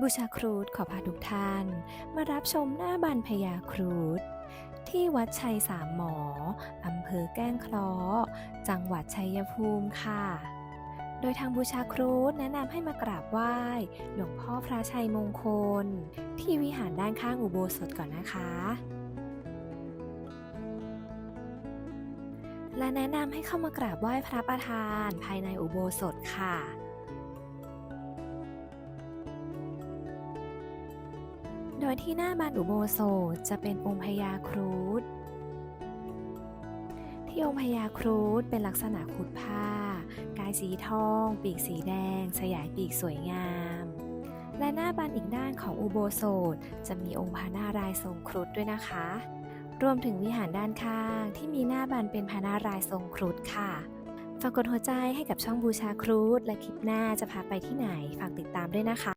บูชาครูดขอพาทุกท่านมารับชมหน้าบันพญาครูด ที่วัดชัยสามหมออำเภอแก้งคราะห์จังหวัดชัยภูมิค่ะ โดยทางบูชาครูดแนะนำให้มากราบไหว้หลวงพ่อพระชัยมงคล ที่วิหารด้านข้างอุโบสถก่อนนะคะ และแนะนำให้เข้ามากราบไหว้พระประธานภายในอุโบสถค่ะ โดยที่หน้าบานอุโบสถจะเป็นองค์พญาครูฑที่องค์พญาครูฑเป็นลักษณะคุดผ้า กายสีทอง ปีกสีแดง สยายปีกสวยงาม และหน้าบานอีกด้านของอุโบสถจะมีองค์พระนารายณ์ทรงครุฑด้วยนะคะ รวมถึงวิหารด้านข้างที่มีหน้าบานเป็นพระนารายณ์ทรงครุฑค่ะฝากกดหัวใจให้กับช่องบูชาครูฑและคลิปหน้าจะพาไปที่ไหนฝากติดตามด้วยนะคะ